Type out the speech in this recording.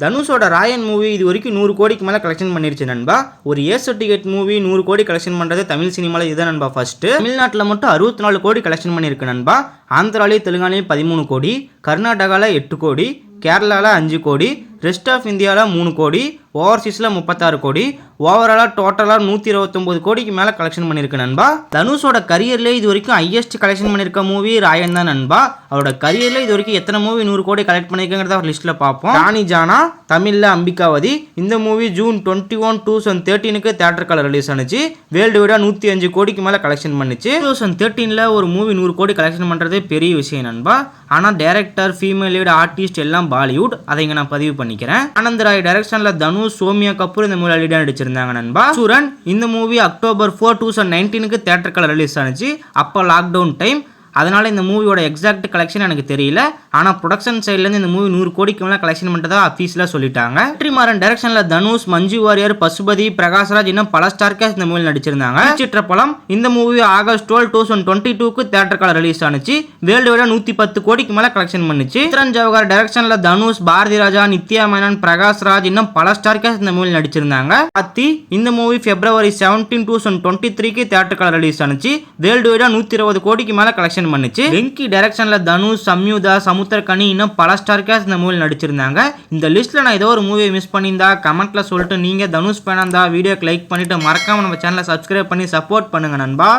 தனுஷோட ராயன் மூவி இது வரைக்கும் நூறு கோடிக்கு மேலே கலெக்ஷன் பண்ணிருச்சு நண்பா. ஒரு ஏ சர்டிஃபிகேட் மூவி நூறு கோடி கலெக்ஷன் பண்ணுறது தமிழ் சினிமாவில் இதுதான் நண்பா ஃபர்ஸ்ட் தமிழ்நாட்டில் மட்டும் அறுபத்தி நாலு கோடி கலெக்ஷன் பண்ணியிருக்கு நண்பா. ஆந்திராலேயும் தெலுங்கானாலையும் பதிமூணு கோடி கர்நாடகாவில் எட்டு கோடி கேரளாவில் அஞ்சு கோடி ரெஸ்ட் ஆஃப் இந்தியாவில் மூணு கோடி ஓவர்சீஸில் முப்பத்தாறு கோடி. ஓவராலாக டோட்டலாக நூற்றி இருபத்தொம்போது கோடிக்கு மேலே கலெக்ஷன் பண்ணியிருக்கு நண்பா. தனுஷோட கரியர்லேயே இது வரைக்கும் ஹையஸ்ட் கலெக்ஷன் பண்ணியிருக்க மூவி ராயன் தான் நண்பா. அவரோட கரியரில் இது வரைக்கும் எத்தனை மூவி நூறு கோடி கலெக்ட் பண்ணியிருக்குங்கிறத ஒரு லிஸ்ட்டில் பார்ப்போம். ராணி ஜானா தமிழில் அம்பிகாவதி. இந்த movie June twenty one two thousand தேர்ட்டீனுக்கு theatre release ஆனிச்சு. வேர்ல்டு வைடாக நூற்றி அஞ்சு கோடிக்கு மேலே கலெக்ஷன் பண்ணிச்சு. டூ தௌசண்ட் தேர்ட்டீனில் ஒரு மூவி நூறு கோடி கலெக்ஷன் பண்ணுறதே பெரிய விஷயம் நண்பா. ஆனால் டேரக்டர் ஃபீமேல் லீட் ஆர்டிஸ்ட் எல்லாம் பாலிவுட் அதை இங்கே நான் பதிவு பண்ணிக்கிறேன். ஆனந்த் ராய் டைரக்ஷனில் சோமியா கபூர் இந்த மூவி லீடாக நடிச்சிருந்தாங்க நண்பா. சூரன் இந்த movie October four two thousand நைன்டீனுக்கு theatre release ஆனிச்சு. அப்போ லாக்டவுன் டைம் அதனால் இந்த மூவியோட எக்ஸாக்ட் கலெக்ஷன் எனக்கு தெரியல. ஆனால் ப்ரொடக்ஷன் சைட்லேருந்து இந்த மூவி நூறு கோடிக்கு மேலே கலெக்ஷன் பண்ணுறதா அஃபீஸில் சொல்லிட்டாங்க. வெற்றிமாறன் டேரக்ஷனில் தனுஷ் மஞ்சு வாரியர் பசுபதி பிரகாஷ்ராஜ் இன்னும் பல ஸ்டார் கேஸ் இந்த மூவியில் நடிச்சிருந்தாங்க. சிற்றப்பலம் இந்த movie August twelve two thousand twenty டூக்கு தேட்டர் கால ரிலீஸ் ஆனிச்சு. வேர்ல்டு விட நூற்றி பத்து கோடிக்கு மேலே கலெக்ஷன் பண்ணுச்சு. சித்ரன் ஜவஹர் டேரக்ஷனில் தனுஷ் பாரதி ராஜா நித்யா மேனன் பிரகாஷ்ராஜ் இன்னும் பல ஸ்டார் கேஸ் இந்த மூவியில் நடிச்சிருந்தாங்க. அத்தி இந்த movie February seventeen two thousand twenty த்ரீக்கு தேட்டர் கால ரிலீஸ் ஆனிச்சு. வேர்ல்டு வைடாக நூற்றி இருபது கோடிக்கு மேலே கலெக்ஷன் பண்ணுச்சு. வெங்கி டைரக்ஷன்ல தனுஷ் சம்யுதா சமுத்திரகனி இன்னும் பல ஸ்டார் கேஸ் இந்த மூவியில் நடிச்சிருந்தாங்க. இந்த லிஸ்ட்ல நான் ஏதோ ஒரு மூவியை மிஸ் பண்ணியிருந்தா கமெண்ட்ல சொல்லிட்டு நீங்க தனுஷ் ஃபேனா வீடியோக்கு லைக் பண்ணிட்டு மறக்காம நம்ம சேனலை சப்ஸ்கிரைப் பண்ணி சப்போர்ட் பண்ணுங்க நண்பா.